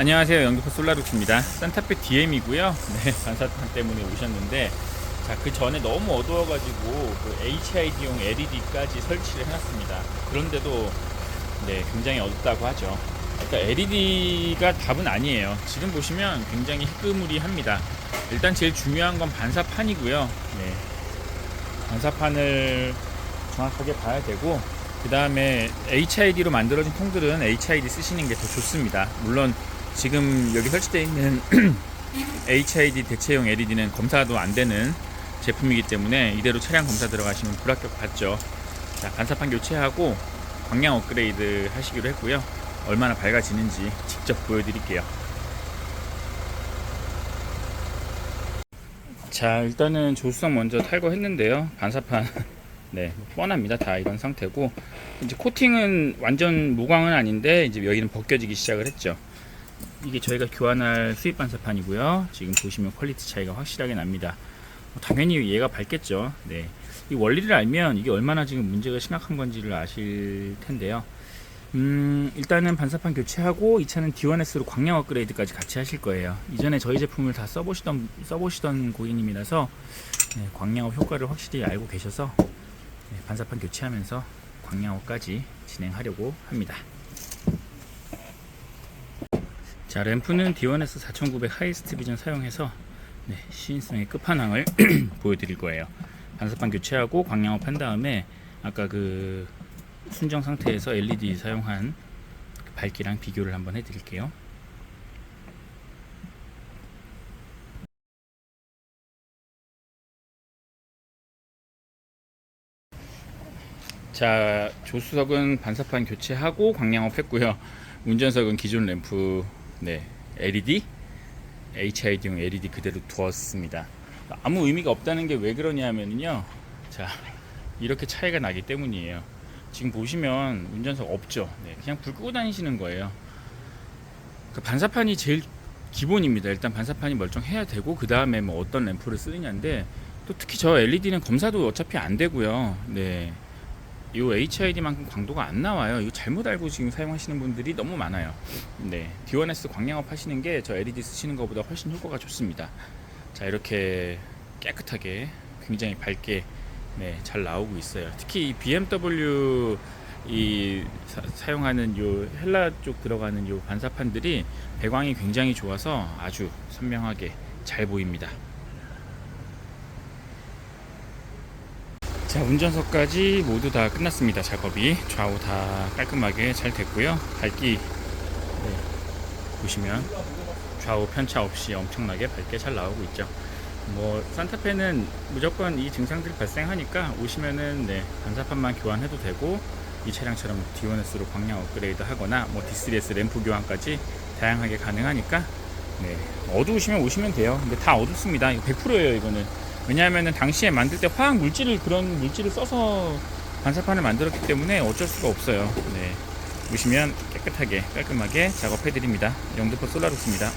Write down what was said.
안녕하세요. 영등포 솔라룩스입니다. 산타페 DM이고요. 네, 반사판 때문에 오셨는데 자, 그 전에 너무 어두워가지고 그 HID용 LED까지 설치를 해놨습니다. 그런데도 네, 굉장히 어둡다고 하죠. 그러니까 LED가 답은 아니에요. 지금 보시면 굉장히 희끄무리합니다. 일단 제일 중요한 건 반사판이고요. 네, 반사판을 정확하게 봐야 되고 그 다음에 HID로 만들어진 통들은 HID 쓰시는 게 더 좋습니다. 물론 지금 여기 설치되어 있는 HID 대체용 LED는 검사도 안 되는 제품이기 때문에 이대로 차량 검사 들어가시면 불합격 받죠. 자, 반사판 교체하고 광량 업그레이드 하시기로 했고요. 얼마나 밝아지는지 직접 보여드릴게요. 자, 일단은 조수석 먼저 탈거했는데요. 반사판 네, 뻔합니다. 다 이런 상태고 이제 코팅은 완전 무광은 아닌데 이제 여기는 벗겨지기 시작을 했죠. 이게 저희가 교환할 수입 반사판이고요. 지금 보시면 퀄리티 차이가 확실하게 납니다. 뭐 당연히 얘가 밝겠죠. 네. 이 원리를 알면 이게 얼마나 지금 문제가 심각한 건지를 아실 텐데요. 음, 일단은 반사판 교체하고 이 차는 D1S로 광량 업그레이드까지 같이 하실 거예요. 이전에 저희 제품을 다 써보시던 써보시던 고객님이라서 네, 광량업 효과를 확실히 알고 계셔서 네, 반사판 교체하면서 광량업까지 진행하려고 합니다. 자, 램프는 D1S 4900 하이스트 비전 사용해서 네, 시인성의 끝판왕을 보여드릴 거예요. 반사판 교체하고 광량업 한 다음에 아까 그 순정 상태에서 LED 사용한 그 밝기랑 비교를 한번 해드릴게요. 자, 조수석은 반사판 교체하고 광량업 했고요. 운전석은 기존 램프 네, LED HID용 LED 그대로 두었습니다. 아무 의미가 없다는 게 왜 그러냐면요. 자, 이렇게 차이가 나기 때문이에요. 지금 보시면 운전석 없죠. 네, 그냥 불 끄고 다니시는 거예요. 그 반사판이 제일 기본입니다. 일단 반사판이 멀쩡해야 되고 그 다음에 뭐 어떤 램프를 쓰느냐인데 또 특히 저 LED는 검사도 어차피 안 되고요. 네. 이 HID만큼 광도가 안 나와요. 이거 잘못 알고 지금 사용하시는 분들이 너무 많아요. 네, D1S 광량업 하시는 게 저 LED 쓰시는 것보다 훨씬 효과가 좋습니다. 자, 이렇게 깨끗하게 굉장히 밝게 네, 잘 나오고 있어요. 특히 이 BMW 이 사, 용하는요 헬라 쪽 들어가는 요 반사판들이 배광이 굉장히 좋아서 아주 선명하게 잘 보입니다. 자 운전석까지 모두 다 끝났습니다 작업이. 좌우 다 깔끔하게 잘 됐고요. 밝기 네, 보시면 좌우 편차 없이 엄청나게 밝게 잘 나오고 있죠. 뭐 산타페는 무조건 이 증상들이 발생하니까 오시면은 네 반사판만 교환해도 되고 이 차량처럼 D1S로 광량 업그레이드 하거나 뭐 D3S 램프 교환까지 다양하게 가능하니까 네 어두우시면 오시면 돼요. 근데 다 어둡습니다. 이거 100%예요 이거는 왜냐하면 당시에 만들 때 화학 물질을 그런 물질을 써서 반사판을 만들었기 때문에 어쩔 수가 없어요. 네. 보시면 깨끗하게 깔끔하게 작업해 드립니다. 영등포 솔라루스입니다.